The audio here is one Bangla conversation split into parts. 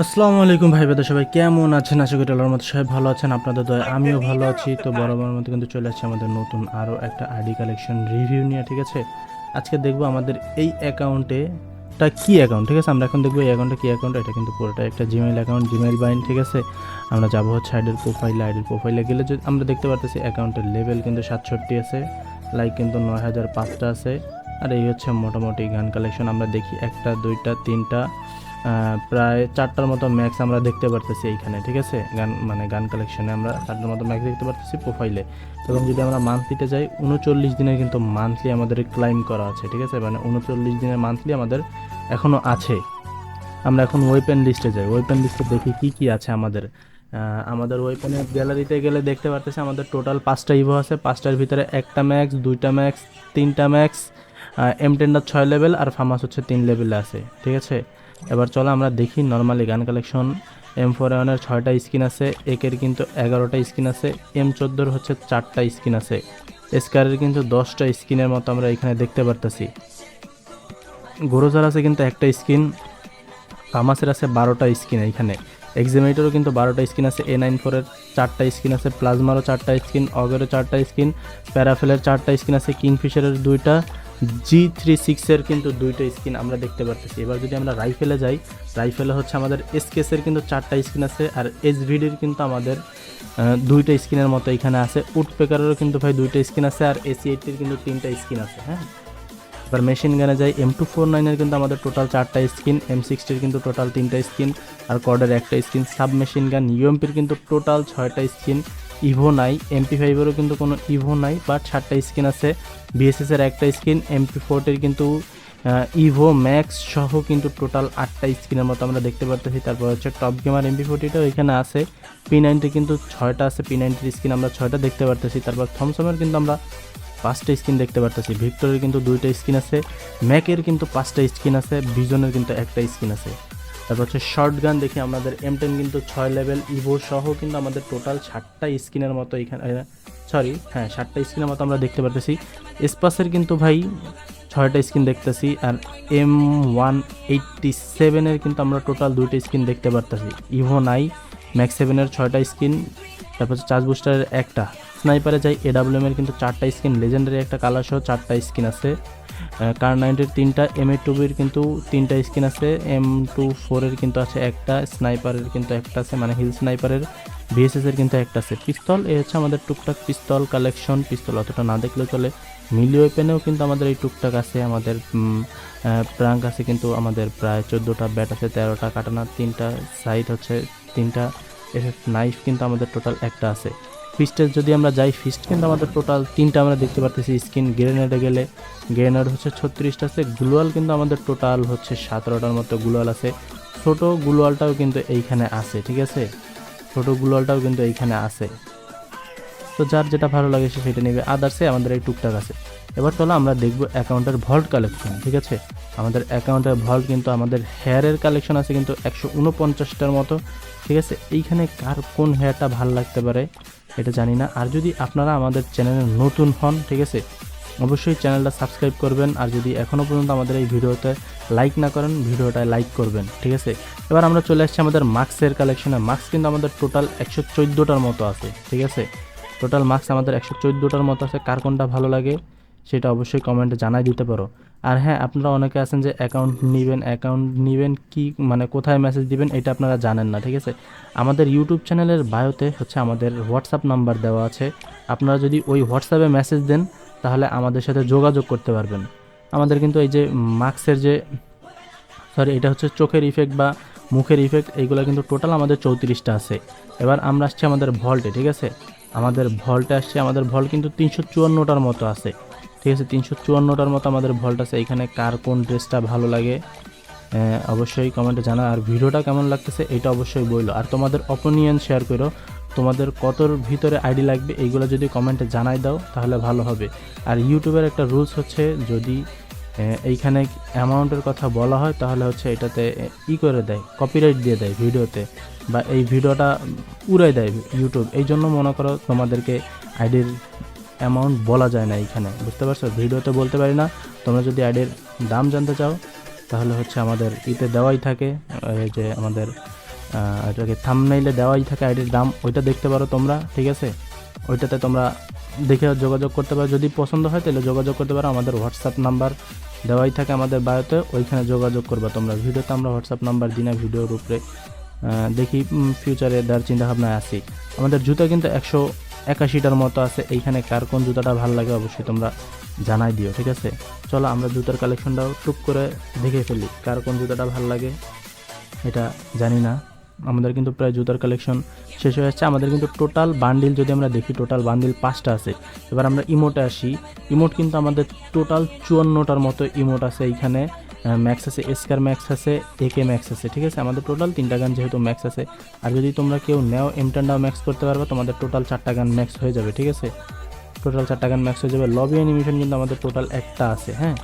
আসসালামু আলাইকুম ভাই বেদা, সবাই কেমন আছেন? আশা করি আল্লাহর মতো সবাই ভালো আছেন। আপনাদের দয় আমিও ভালো আছি। তো বরাবর মতো কিন্তু চলে আসছে আমাদের নতুন আরও একটা আইডি কালেকশন রিভিউ নিয়ে, ঠিক আছে? আজকে দেখব আমাদের এই অ্যাকাউন্টে টা কি অ্যাকাউন্ট ঠিক আছে? আমরা এখন দেখব এই অ্যাকাউন্টটা কি অ্যাকাউন্ট এটা কিন্তু পুরোটা একটা জিমেইল অ্যাকাউন্ট জিমেইল বাইন ঠিক আছে? আমরা যাব হচ্ছে আইডির প্রোফাইলে আইডির প্রোফাইলে গেলে যদি আমরা দেখতে পারতেছি অ্যাকাউন্টের লেভেল কিন্তু সাতষট্টি আছে লাইক কিন্তু নয় হাজার পাঁচটা আছে। আর এই হচ্ছে মোটামুটি গান কালেকশন আমরা দেখি একটা, দুইটা, তিনটা। প্রায় চারটার মতো ম্যাক্স আমরা দেখতে পারতেছি এইখানে, ঠিক আছে? গান মানে গান কালেকশনে আমরা চারটার মতো ম্যাক্স দেখতে পারতেছি প্রোফাইলে এবং যদি আমরা মান্থলিতে যাই, উনচল্লিশ দিনের কিন্তু মান্থলি আমাদের ক্লাইম করা আছে, ঠিক আছে? মানে উনচল্লিশ দিনের মান্থলি আমাদের এখনও আছে। আমরা এখন ওয়েপেন লিস্টে যাই। ওয়েপেন লিস্টে দেখি কি কি আছে আমাদের। আমাদের ওয়েপেনের গ্যালারিতে গেলে দেখতে পারতেছি আমাদের টোটাল পাঁচটা ইভো আছে। পাঁচটার ভিতরে একটা ম্যাক্স দুইটা ম্যাক্স তিনটা ম্যাক্স এম টেনটা ছয় লেভেল আর ফামাস হচ্ছে তিন লেভেলে আছে, ঠিক আছে? এবার চলো আমরা দেখি নর্মালি গান কালেকশন এম ফোর ওয়ানের ছয়টা স্কিন আছে একের কিন্তু এগারোটা স্কিন আছে এম চোদ্দোর হচ্ছে চারটা স্কিন আছে। স্কারের কিন্তু দশটা স্কিনের মতো আমরা এখানে দেখতে পারতেছি। গোরোজার আছে কিন্তু একটা স্কিন ফামাসের আছে বারোটা স্কিন এইখানে এক্সিমেটারও কিন্তু বারোটা স্কিন আছে এ নাইন ফোরের চারটা স্কিন আছে প্লাজমারও চারটা স্কিন অগেরও চারটা স্কিন প্যারাফেলের চারটা স্কিন আছে কিংফিশারের দুইটা জি থ্রি সিক্সের কিন্তু দুইটা স্কিন আমরা দেখতে পারতেছি। এবার যদি আমরা রাইফেলে যাই, রাইফেলে হচ্ছে আমাদের এসকেসের কিন্তু চারটা স্কিন আছে আর এসভিডির কিন্তু আমাদের দুইটা স্কিনের মতো এখানে আছে। উডপেকারেরও কিন্তু ভাই দুইটা স্কিন আছে আর এসি এইটটির কিন্তু তিনটা স্কিন আছে হ্যাঁ? এবার মেশিন গানে যাই এম টু ফোর নাইনের কিন্তু আমাদের টোটাল চারটা স্কিন এম সিক্সটির কিন্তু টোটাল তিনটা স্কিন আর কর্ডের একটা স্কিন সাব মেশিন গান ইউএমপির কিন্তু টোটাল ছয়টা স্কিন ইভো নাই এমপি ফাইভেরও কিন্তু কোনো ইভো নাই বাট সাতটা স্ক্রিন আছে। বিএসএস এর একটা স্কিন এমপি ফোরটির কিন্তু ইভো ম্যাক্স সহ কিন্তু টোটাল আটটা স্ক্রিনের মতো আমরা দেখতে পারতেছি। তারপর হচ্ছে টপ গেমার এমপি ফোরটিটাও এখানে আছে। পি নাইনটি কিন্তু ছয়টা আছে পি নাইনটির স্কিন আমরা ছয়টা দেখতে পারতেছি। তারপর থমসমের কিন্তু আমরা পাঁচটা স্ক্রিন দেখতে পারতেছি। ভিক্টরের কিন্তু দুইটা স্কিন আছে ম্যাকের কিন্তু পাঁচটা স্কিন আছে ভিজনের কিন্তু একটা স্ক্রিন আছে। তারপর হচ্ছে শর্ট গান দেখি আমাদের এম টেন কিন্তু ছয় লেভেল ইভো সহ কিন্তু আমাদের টোটাল ষাটটা স্ক্রিনের মতো এখানে সরি হ্যাঁ ষাটটা স্ক্রিনের মতো আমরা দেখতে পারতেছি। স্পাসের কিন্তু ভাই ছয়টা স্ক্রিন দেখতেছি আর এম ওয়ান এইটটি সেভেনের কিন্তু আমরা টোটাল দুইটা স্ক্রিন দেখতে পারতেছি। ইভো নাই ম্যাক্স সেভেনের ছয়টা স্কিন তারপর হচ্ছে চার্জ বুস্টারের একটা। স্নাইপারে যাই এডাব্লিউএম এর কিন্তু চারটা স্কিন লেজেন্ডারি একটা কালার সহ চারটা স্কিন আছে। কার নাইনটির তিনটা এম এ টুবির কিন্তু তিনটা স্কিন আছে। এম টু ফোরের কিন্তু আছে একটা স্নাইপারের কিন্তু একটা আছে মানে হিল স্নাইপারের ভিএসএস এর কিন্তু একটা আছে। পিস্তল এ হচ্ছে আমাদের টুকটাক পিস্তল কালেকশন পিস্তল অতটা না দেখলেও চলে। মিলি ওয়েপেনেও কিন্তু আমাদের এই টুকটাক আছে, আমাদের প্রাঙ্ক আছে কিন্তু আমাদের প্রায় চোদ্দোটা ব্যাট আছে তেরোটা, কাটানা তিনটা সাইড হচ্ছে তিনটা। এসব নাইফ কিন্তু আমাদের টোটাল একটা আছে। ফিস্টের যদি আমরা যাই ফিস্ট কিন্তু আমাদের টোটাল তিনটা আমরা দেখতে পারতেছি স্কিন গ্রেনেডে গেলে। গ্রেনেড হচ্ছে ছত্রিশটা আছে গ্লুয়াল কিন্তু আমাদের টোটাল হচ্ছে সতেরোটার মতো গ্লুয়াল আছে। ছোটো গ্লুয়ালটাও কিন্তু এইখানে আছে, ঠিক আছে? ছোট গ্লুয়ালটাও কিন্তু এইখানে আছে। তো যার যেটা ভালো লাগে সে সেটা নেবে। আদার্সে আমাদের এই টুকটাক আছে। এবার চলো আমরা দেখব অ্যাকাউন্টের ভল্ট কালেকশন, ঠিক আছে? আমাদের অ্যাকাউন্টের ভল্ট কিন্তু আমাদের হেয়ারের কালেকশন আছে কিন্তু একশো উনপঞ্চাশটার মতো, ঠিক আছে? এইখানে কার কোন হেয়ারটা ভালো লাগতে পারে এটা জানি না। আর যদি আপনারা আমাদের চ্যানেলে নতুন হন, ঠিক আছে? অবশ্যই চ্যানেলটা সাবস্ক্রাইব করবেন, আর যদি এখনও পর্যন্ত আমাদের এই ভিডিওতে লাইক না করেন, ভিডিওটায় লাইক করবেন, ঠিক আছে? এবার আমরা চলে আসছি আমাদের মার্কসের কালেকশনে। মার্কস কিন্তু আমাদের টোটাল একশো চোদ্দোটার মতো আছে, ঠিক আছে? টোটাল মার্কস আমাদের একশো চোদ্দোটার মতো আছে। কার কোনটা ভালো লাগে? সেটা অবশ্যই কমেন্টে জানাই দিতে পারো। আর হ্যাঁ আপনারা অনেকে আছেন যে অ্যাকাউন্ট নেবেন অ্যাকাউন্ট নেবেন কি মানে কোথায় মেসেজ দিবেন এটা আপনারা জানেন না, ঠিক আছে? আমাদের ইউটিউব চ্যানেলের বায়োতে হচ্ছে আমাদের হোয়াটসঅ্যাপ নাম্বার দেওয়া আছে। আপনারা যদি ওই হোয়াটসঅ্যাপে মেসেজ দেন, তাহলে আমাদের সাথে যোগাযোগ করতে পারবেন। আমাদের কিন্তু এই যে মাস্কের যে সরি এটা হচ্ছে চোখের ইফেক্ট বা মুখের ইফেক্ট এইগুলো কিন্তু টোটাল আমাদের চৌত্রিশটা আছে। এবার আমরা আসছি আমাদের ভল্টে ঠিক আছে? আমাদের ভল্টে আসছে, আমাদের ভল্ট কিন্তু তিনশো চুয়ান্নটার মতো আছে। ঠিক আছে তিনশো চুয়ান্নটার মতো আমাদের ভল্ট আছে। এখানে কার কোন ড্রেসটা ভালো লাগে অবশ্যই কমেন্টে জানা আর ভিডিওটা কেমন লাগতেছে এটা অবশ্যই বইলো। আর তোমাদের অপিনিয়ন শেয়ার করো। তোমাদের কতর ভিতরে আইডি লাগবে এইগুলো যদি কমেন্টে জানাই দাও, তাহলে ভালো হবে। আর ইউটিউবের একটা রুলস হচ্ছে, যদি এইখানে অ্যামাউন্টের কথা বলা হয়, তাহলে হচ্ছে এটাতে ই করে দেয় কপিরাইট দিয়ে দেয় ভিডিওতে। বা এই ভিডিওটা উড়াই দেয় ইউটিউব এই জন্য মনে করো তোমাদেরকে আইডির অ্যামাউন্ট বলা যায় না এইখানে বুঝতে পারছ? ভিডিওতে বলতে পারি না। তোমরা যদি আইডির দাম জানতে চাও, তাহলে হচ্ছে আমাদের ইতে দেওয়াই থাকে যে আমাদের এটাকে থামনাইলে দেওয়াই থাকে আইডির দাম, ওইটা দেখতে পারো তোমরা, ঠিক আছে? ওইটাতে তোমরা দেখে যোগাযোগ করতে পারো। যদি পছন্দ হয়, তাহলে যোগাযোগ করতে পারো। আমাদের হোয়াটসঅ্যাপ নাম্বার দেওয়াই থাকে আমাদের বায়োতে, ওইখানে যোগাযোগ করবা তোমরা। ভিডিওতে আমরা হোয়াটসঅ্যাপ নাম্বার দিই না, ভিডিওর উপরে দেখি ফিউচারে দেওয়ার চিন্তা ভাবনায় আছি। আমাদের জুতো কিন্তু একশো একাশিটার মতো আছে। এইখানে কার কোন জুতাটা ভালো লাগে অবশ্যই তোমরা জানাই দিও, ঠিক আছে? চলো আমরা জুতার কালেকশনটাও টুক করে দেখে ফেলি, কার কোন জুতাটা ভালো লাগে। এটা জানি না। আমাদের কিন্তু প্রায় জুতার কালেকশন শেষ হয়ে যাচ্ছে আমাদের কিন্তু টোটাল বান্ডিল যদি আমরা দেখি, টোটাল বান্ডিল পাঁচটা আছে। এবার আমরা ইমোটে আসি। ইমোট কিন্তু আমাদের টোটাল চুয়ান্নটার মতো ইমোট আছে এইখানে। ম্যাক্স আছে এসকার ম্যাক্স আছে একে ম্যাক্স আছে, ঠিক আছে? আমাদের টোটাল তিনটা গান যেহেতু ম্যাক্স আছে, আর যদি তোমরা কেউ নেও এমটানটাও ম্যাক্স করতে পারবে, তোমাদের টোটাল চারটা গান ম্যাক্স হয়ে যাবে, ঠিক আছে? টোটাল চারটা গান ম্যাক্স হয়ে যাবে। লবি অ্যানিমেশন কিন্তু আমাদের টোটাল একটা আছে হ্যাঁ?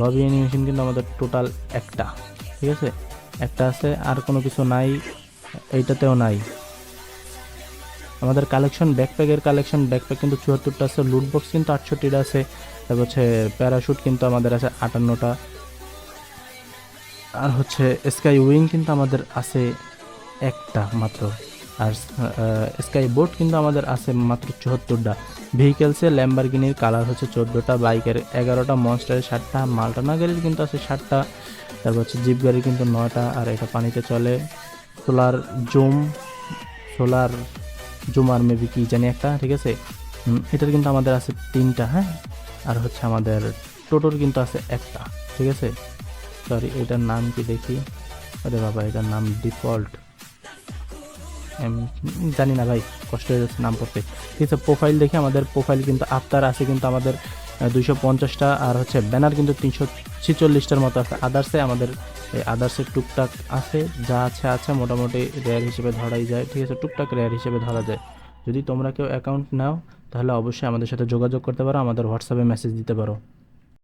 লবি অ্যানিমেশন কিন্তু আমাদের টোটাল একটা, ঠিক আছে? একটা আছে, আর কোনো কিছু নাই, এইটাতেও নাই। আমাদের কালেকশন ব্যাকপ্যাকের কালেকশন ব্যাকপ্যাক কিন্তু চুয়াত্তরটা আছে লুট বক্স কিন্তু আটষট্টিটা আছে, তারপর হচ্ছে প্যারাশুট কিন্তু আমাদের আছে আটান্নটা আর হচ্ছে স্কাই উইং কিন্তু আমাদের আছে একটা মাত্র। আর স্কাই বোট কিন্তু আমাদের আছে মাত্র চুয়াত্তরটা। ভেহিকেলসে ল্যাম্বারগিনির কালার হচ্ছে চোদ্দোটা বাইকের এগারোটা মনস্টারের ষাটটা মাল্টানা গাড়ির কিন্তু আছে ষাটটা, তারপর হচ্ছে জিপ গাড়ির কিন্তু নয়টা, আর এটা পানিতে চলে। সোলার জুম সোলার জুম আর মেবি কি জানি একটা, ঠিক আছে? এটার কিন্তু আমাদের আছে তিনটা হ্যাঁ? আর হচ্ছে আমাদের টোটোর কিন্তু আছে একটা, ঠিক আছে? সরি, এটার নাম কি দেখি? আরে বাবা, এটার নাম ডিফল্ট। জানি না ভাই, কষ্ট হয়ে যাচ্ছে নাম পড়তে। ঠিক আছে প্রোফাইল দেখে আমাদের প্রোফাইল কিন্তু আফতার আছে, কিন্তু আমাদের দুইশো পঞ্চাশটা, আর হচ্ছে ব্যানার কিন্তু তিনশো ছিচল্লিশটার মতো আছে। আদার্সে আমাদের আদার্সের টুকটাক আছে, যা আছে আছে, মোটামুটি রেয়ার হিসেবে ধরাই যায়। ঠিক আছে, টুকটাক রেয়ার হিসেবে ধরা যায়। যদি তোমরা কেউ অ্যাকাউন্ট নাও, তাহলে অবশ্যই আমাদের সাথে যোগাযোগ করতে পারো, আমাদের হোয়াটসঅ্যাপে মেসেজ দিতে পারো।